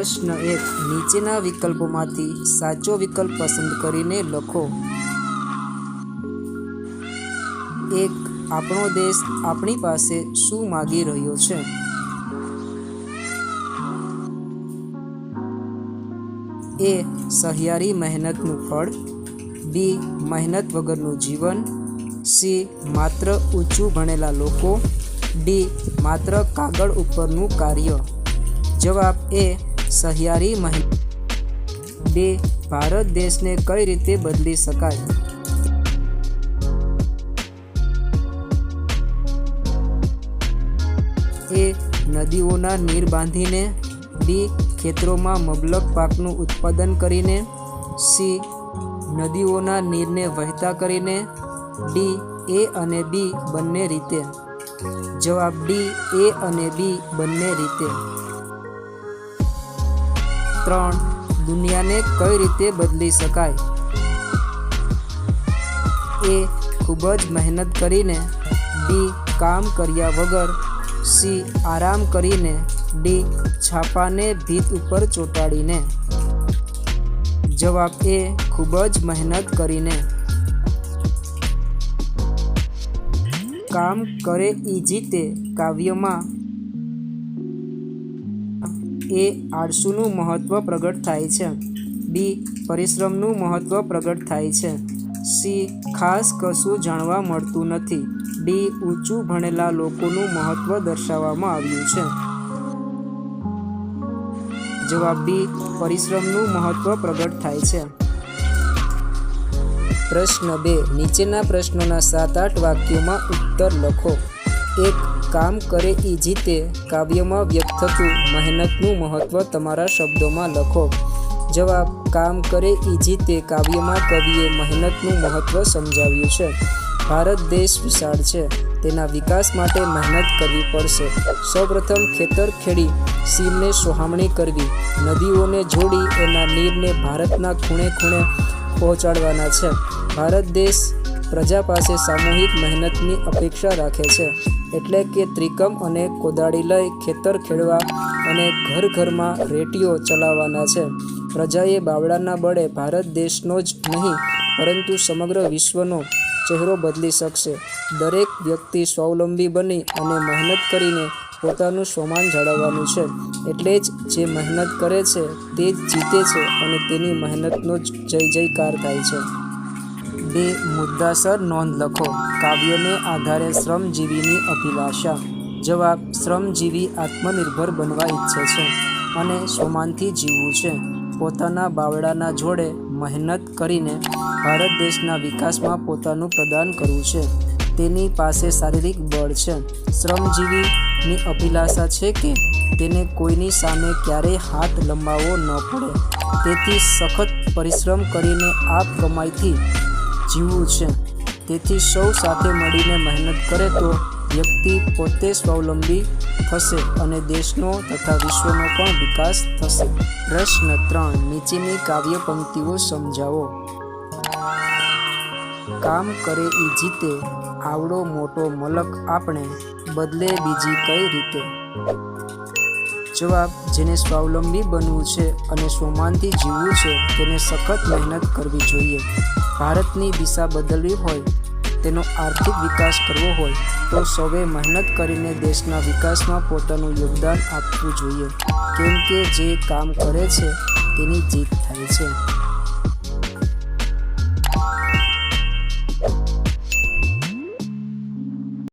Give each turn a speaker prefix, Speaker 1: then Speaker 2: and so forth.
Speaker 1: પ્રશ્ન એક, નીચેના વિકલ્પોમાંથી સાચો વિકલ્પ પસંદ કરીને લખો. એક, આપણો દેશ આપણી પાસે શું માગી રહ્યો છે? એ, સહિયારી મહેનતનું ફળ. બી, મહેનત વગરનું જીવન. સી, માત્ર ઊંચું ભણેલા લોકો. ડી, માત્ર કાગળ ઉપરનું કાર્ય. જવાબ એ સહિયારી મહેનત બે, ભારત દેશને કઈ રીતે બદલી શકાય? એ, નદીઓના નીર બાંધીને, બી, ખેતરોમાં મબલક પાકનું ઉત્પાદન કરીને, સી, નદીઓના નીરને વહેતા કરીને, ડી, એ અને બી બંને રીતે. જવાબ ડી, એ અને બી બંને રીતે. ત્રણ. દુનિયાને કઈ રીતે બદલી શકાય? એ ખૂબ જ મહેનત કરીને બી કામ કર્યા વગર, સી, આરામ કરીને, ડી, છાપાને ભીત ઉપર ચોંટાડીને. જવાબ એ, ખૂબ જ મહેનત કરીને. કામ કરે ઈ જીતે કાવ્યમાં એ આળસુનું મહત્ત્વ પ્રગટ થાય છે. બી, પરિશ્રમનું મહત્ત્વ પ્રગટ થાય છે. સી, ખાસ કશું જાણવા મળતું નથી. ડી, ઊંચું ભણેલા લોકોનું મહત્ત્વ દર્શાવવામાં આવ્યું છે. જવાબ બી, પરિશ્રમનું મહત્ત્વ પ્રગટ થાય છે. પ્રશ્ન બે, નીચેના પ્રશ્નોના સાત, આઠ વાક્યોમાં ઉત્તર લખો. એક કામ કરે એ જીતે કાવ્યમાં વ્યક્ત થતું મહેનતનું મહત્ત્વ તમારા શબ્દોમાં લખો. જવાબ, કામ કરે એ જીતે કાવ્યમાં કવિએ મહેનતનું મહત્ત્વ સમજાવ્યું છે. ભારત દેશ વિશાળ છે. તેના વિકાસ માટે મહેનત કરવી પડશે. સૌપ્રથમ ખેતર ખેડી, સીમને સોહામણી કરવી. નદીઓને જોડી, એના નીરને ભારતના ખૂણે ખૂણે પહોંચાડવાના છે. ભારત દેશ પ્રજા પાસે સામૂહિક મહેનતની અપેક્ષા રાખે છે, એટલે કે ત્રિકમ અને કોદાળી લઈ ખેતર ખેડવા અને ઘર ઘરમાં રેટીઓ ચલાવવાના છે. પ્રજાએ બાવળાના બળે ભારત દેશનો જ નહીં, પરંતુ સમગ્ર વિશ્વનો ચહેરો બદલી શકશે. દરેક વ્યક્તિ સ્વાવલંબી બની અને મહેનત કરીને પોતાનું સ્વમાન જાળવવાનું છે, એટલે જ જે મહેનત કરે છે તે જ જીતે છે અને તેની મહેનતનો જ જય જયકાર થાય છે. બે મુદ્દાસર નોંધ લખો. કાવ્યને આધારે શ્રમજીવીની અભિલાષા. જવાબ, શ્રમજીવી આત્મનિર્ભર બનવા ઈચ્છે છે અને સ્વમાનથી જીવવું છે. પોતાના બાવડાના જોડે મહેનત કરીને ભારત દેશના વિકાસમાં પોતાનું પ્રદાન કરવું છે. તેની પાસે શારીરિક બળ છે. શ્રમજીવીની અભિલાષા છે કે તેને કોઈની સામે ક્યારેય હાથ લંબાવવો ન પડે. તેથી સખત પરિશ્રમ કરીને આ કમાઈથી જીવવું છે. તેથી સૌ સાથે મળીને મહેનત કરે તો વ્યક્તિ પોતે સ્વાવલંબી થશે અને દેશનો તથા વિશ્વનો પણ વિકાસ થશે. પ્રશ્ન ત્રણ, નીચેની કાવ્ય પંક્તિઓ સમજાવો. કામ કરે એ જીતે, આવડો મોટો મલક આપણે બદલે બીજી કઈ રીતે? જવાબ જેને સ્વાવલંબી બનવું છે અને સ્વમાનથી જીવવું છે તેને સખત મહેનત કરવી જોઈએ. ભારતની દિશા બદલવી હોય, તેનો આર્થિક વિકાસ કરવો હોય, તો સૌએ મહેનત કરીને દેશના વિકાસમાં પોતાનું યોગદાન આપવું જોઈએ. કેમ કે જે કામ કરે છે, તેની જીત થાય છે.